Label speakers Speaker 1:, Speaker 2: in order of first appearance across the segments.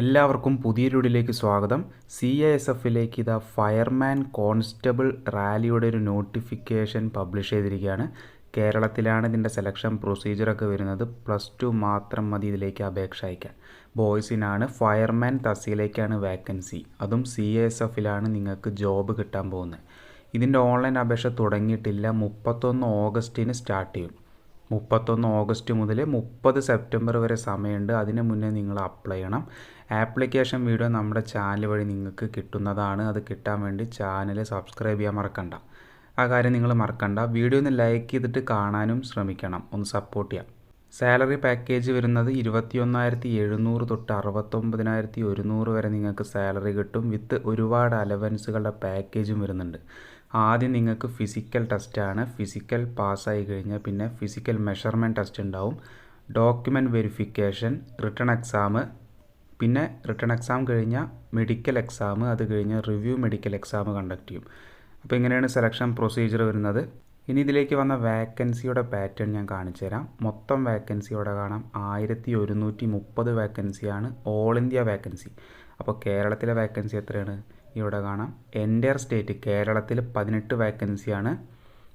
Speaker 1: എല്ലാവർക്കും പുതിയൊരുടിലേക്ക് സ്വാഗതം. C A S എഫിലേക്ക് ഇതാ ഫയർമാൻ കോൺസ്റ്റബിൾ റാലിയുടെ ഒരു നോട്ടിഫിക്കേഷൻ പബ്ലിഷ് ചെയ്തിരിക്കുകയാണ്. കേരളത്തിലാണ് ഇതിന്റെ സെലക്ഷൻ പ്രൊസീജിയറൊക്കെ വരുന്നത്. പ്ലസ് ടു മാത്രം മതി ഇതിലേക്ക് അപേക്ഷ അയക്കാൻ. ബോയ്സിനാണ് ഫയർമാൻ തസിയിലേക്കാണ് വേക്കൻസി. അതും സി എ എസ് എഫിലാണ് നിങ്ങൾക്ക് ജോബ് കിട്ടാൻ പോകുന്നത്. ഇതിന്റെ ഓൺലൈൻ അപേക്ഷ തുടങ്ങിയിട്ടില്ല. മുപ്പത്തൊന്ന് ഓഗസ്റ്റിന് സ്റ്റാർട്ട് ചെയ്യും. മുപ്പത്തൊന്ന് ഓഗസ്റ്റ് മുതൽ മുപ്പത് സെപ്റ്റംബർ വരെ സമയമുണ്ട്. അതിന് മുന്നേ നിങ്ങൾ അപ്ലൈ ചെയ്യണം. ആപ്ലിക്കേഷൻ വീഡിയോ നമ്മുടെ ചാനൽ വഴി നിങ്ങൾക്ക് കിട്ടുന്നതാണ്. അത് കിട്ടാൻ വേണ്ടി ചാനൽ സബ്സ്ക്രൈബ് ചെയ്യാൻ മറക്കണ്ട. ആ കാര്യം നിങ്ങൾ മറക്കണ്ട. വീഡിയോ ഒന്ന് ലൈക്ക് ചെയ്തിട്ട് കാണാനും ശ്രമിക്കണം. ഒന്ന് സപ്പോർട്ട് ചെയ്യാം. സാലറി പാക്കേജ് വരുന്നത് ഇരുപത്തിയൊന്നായിരത്തി എഴുന്നൂറ് തൊട്ട് അറുപത്തൊമ്പതിനായിരത്തി ഒരുന്നൂറ് വരെ നിങ്ങൾക്ക് സാലറി കിട്ടും. വിത്ത് ഒരുപാട് അലവൻസുകളുടെ പാക്കേജും വരുന്നുണ്ട്. ആദ്യം നിങ്ങൾക്ക് ഫിസിക്കൽ ടെസ്റ്റാണ് ഫിസിക്കൽ പാസ്സായി കഴിഞ്ഞാൽ പിന്നെ ഫിസിക്കൽ മെഷർമെന്റ് ടെസ്റ്റ് ഉണ്ടാവും. ഡോക്യുമെന്റ് വെരിഫിക്കേഷൻ റിട്ടേൺ എക്സാം പിന്നെ റിട്ടേൺ എക്സാം കഴിഞ്ഞാൽ മെഡിക്കൽ എക്സാം അത് കഴിഞ്ഞ് റിവ്യൂ മെഡിക്കൽ എക്സാം കണ്ടക്ട് ചെയ്യും. അപ്പോൾ ഇങ്ങനെയാണ് സെലക്ഷൻ പ്രൊസീജിയർ വരുന്നത്. ഇനി ഇതിലേക്ക് വന്ന വാക്കൻസിയുടെ പാറ്റേൺ ഞാൻ കാണിച്ചു തരാം. മൊത്തം വേക്കൻസിയോടെ കാണാം. ആയിരത്തി ഒരുന്നൂറ്റി മുപ്പത് വാക്കൻസിയാണ് ഓൾ ഇന്ത്യ വാക്കൻസി അപ്പോൾ കേരളത്തിലെ വാക്കൻസി എത്രയാണ്? ഇവിടെ കാണാം. എന്റെ സ്റ്റേറ്റ് കേരളത്തിൽ പതിനെട്ട് വാക്കൻസിയാണ്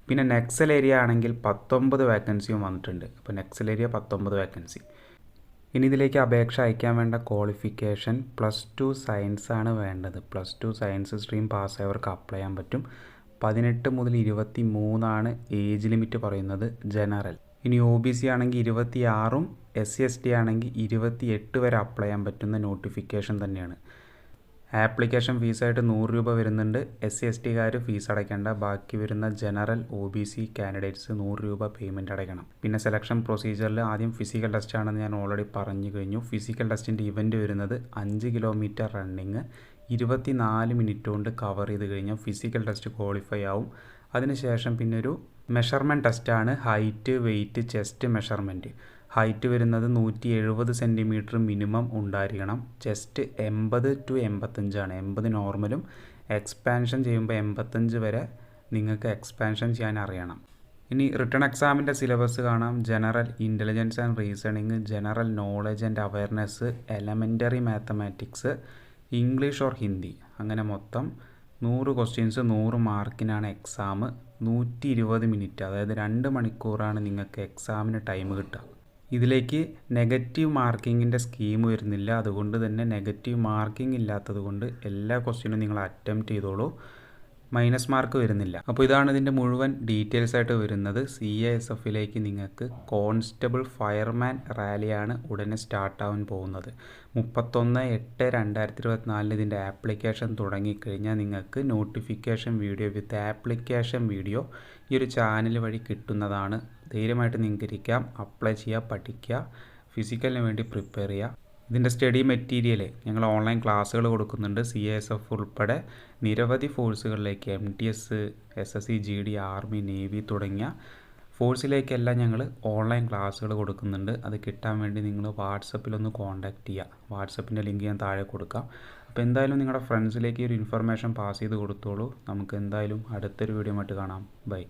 Speaker 1: പിന്നെ നെക്സൽ ഏരിയ ആണെങ്കിൽ പത്തൊമ്പത് വാക്കൻസിയും വന്നിട്ടുണ്ട്. അപ്പോൾ നെക്സൽ ഏരിയ പത്തൊമ്പത് വാക്കൻസി ഇനി ഇതിലേക്ക് അപേക്ഷ അയക്കാൻ വേണ്ട ക്വാളിഫിക്കേഷൻ പ്ലസ് ടു സയൻസ് ആണ് വേണ്ടത്. പ്ലസ് ടു സയൻസ് സ്ട്രീം പാസ്സായവർക്ക് അപ്ലൈ ചെയ്യാൻ പറ്റും. പതിനെട്ട് മുതൽ ഇരുപത്തി മൂന്നാണ് ഏജ് ലിമിറ്റ് പറയുന്നത് ജനറൽ ഇനി ഒ ബി സി ആണെങ്കിൽ ഇരുപത്തി ആറും എസ് സി എസ് ടി ആണെങ്കിൽ ഇരുപത്തി എട്ട് വരെ അപ്ലൈ ചെയ്യാൻ പറ്റുന്ന നോട്ടിഫിക്കേഷൻ തന്നെയാണ്. ആപ്ലിക്കേഷൻ ഫീസായിട്ട് നൂറ് രൂപ വരുന്നുണ്ട്. എസ് സി എസ് ടിക്കാർ ഫീസ് അടയ്ക്കേണ്ട. ബാക്കി വരുന്ന general O B C candidates നൂറ് രൂപ പേയ്മെന്റ് അടയ്ക്കണം. പിന്നെ സെലക്ഷൻ പ്രൊസീജിയറിൽ ആദ്യം ഫിസിക്കൽ ടെസ്റ്റ് ആണെന്ന് ഞാൻ ഓൾറെഡി പറഞ്ഞു കഴിഞ്ഞു. ഫിസിക്കൽ ടെസ്റ്റിന്റെ ഇവന്റ് വരുന്നത് അഞ്ച് കിലോമീറ്റർ റണ്ണിങ് ഇരുപത്തി നാല് മിനിറ്റ് കൊണ്ട് കവർ ചെയ്ത് കഴിഞ്ഞാൽ ഫിസിക്കൽ ടെസ്റ്റ് ക്വാളിഫൈ ആവും. അതിനുശേഷം പിന്നെ ഒരു മെഷർമെന്റ് ടെസ്റ്റാണ് height weight chest measurement height വരുന്നത് നൂറ്റി എഴുപത് സെന്റിമീറ്റർ മിനിമം ഉണ്ടായിരിക്കണം. ചെസ്റ്റ് എൺപത് ടു എൺപത്തഞ്ചാണ് എൺപത് നോർമലും എക്സ്പാൻഷൻ ചെയ്യുമ്പോൾ എൺപത്തഞ്ച് വരെ നിങ്ങൾക്ക് എക്സ്പാൻഷൻ ചെയ്യാൻ അറിയണം. ഇനി റിട്ടേൺ എക്സാമിന്റെ സിലബസ് കാണാം. General intelligence and reasoning general knowledge and awareness elementary mathematics English or Hindi അങ്ങനെ മൊത്തം നൂറ് ക്വസ്റ്റ്യൻസ് നൂറ് മാർക്കിനാണ് എക്സാം നൂറ്റി ഇരുപത് മിനിറ്റ് അതായത് രണ്ട് മണിക്കൂറാണ് നിങ്ങൾക്ക് എക്സാമിന് ടൈം കിട്ടുക. ഇതിലേക്ക് നെഗറ്റീവ് മാർക്കിങ്ങിന്റെ സ്കീം വരുന്നില്ല. അതുകൊണ്ട് തന്നെ നെഗറ്റീവ് മാർക്കിംഗ് ഇല്ലാത്തത് കൊണ്ട് എല്ലാ ക്വസ്റ്റ്യനും നിങ്ങൾ അറ്റംപ്റ്റ് ചെയ്തോളൂ. മൈനസ് മാർക്ക് വരുന്നില്ല. അപ്പോൾ ഇതാണ് ഇതിന്റെ മുഴുവൻ ഡീറ്റെയിൽസ് ആയിട്ട് വരുന്നത്. സി എസ് എഫിലേക്ക് നിങ്ങൾക്ക് കോൺസ്റ്റബിൾ ഫയർമാൻ റാലിയാണ് ഉടനെ സ്റ്റാർട്ടാവാൻ പോകുന്നത്. മുപ്പത്തൊന്ന് എട്ട് രണ്ടായിരത്തി ഇരുപത്തിനാലിന് ഇതിന്റെ ആപ്ലിക്കേഷൻ തുടങ്ങിക്കഴിഞ്ഞാൽ നിങ്ങൾക്ക് notification video with application video ഈ ഒരു ചാനൽ വഴി കിട്ടുന്നതാണ്. ധൈര്യമായിട്ട് നിങ്ങൾക്ക് ഇരിക്കാം അപ്ലൈ ചെയ്യുക പഠിക്കുക ഫിസിക്കലിന് വേണ്ടി പ്രിപ്പയർ ചെയ്യുക. ഇതിന്റെ സ്റ്റഡി മെറ്റീരിയൽ ഞങ്ങൾ ഓൺലൈൻ ക്ലാസ്സുകൾ കൊടുക്കുന്നുണ്ട്. സി എസ് എഫ് ഉൾപ്പെടെ നിരവധി ഫോഴ്സുകളിലേക്ക് M T S S S C G D army navy തുടങ്ങിയ ഫോഴ്സിലേക്കെല്ലാം ഞങ്ങൾ ഓൺലൈൻ ക്ലാസ്സുകൾ കൊടുക്കുന്നുണ്ട്. അത് കിട്ടാൻ വേണ്ടി നിങ്ങൾ വാട്സപ്പിലൊന്ന് കോൺടാക്റ്റ് ചെയ്യുക. വാട്സപ്പിന്റെ ലിങ്ക് ഞാൻ താഴെ കൊടുക്കാം. അപ്പോൾ എന്തായാലും നിങ്ങളുടെ ഫ്രണ്ട്സിലേക്ക് ഒരു ഇൻഫർമേഷൻ പാസ് ചെയ്ത് കൊടുത്തോളൂ. നമുക്ക് എന്തായാലും അടുത്തൊരു വീഡിയോ ആയിട്ട് കാണാം. ബൈ.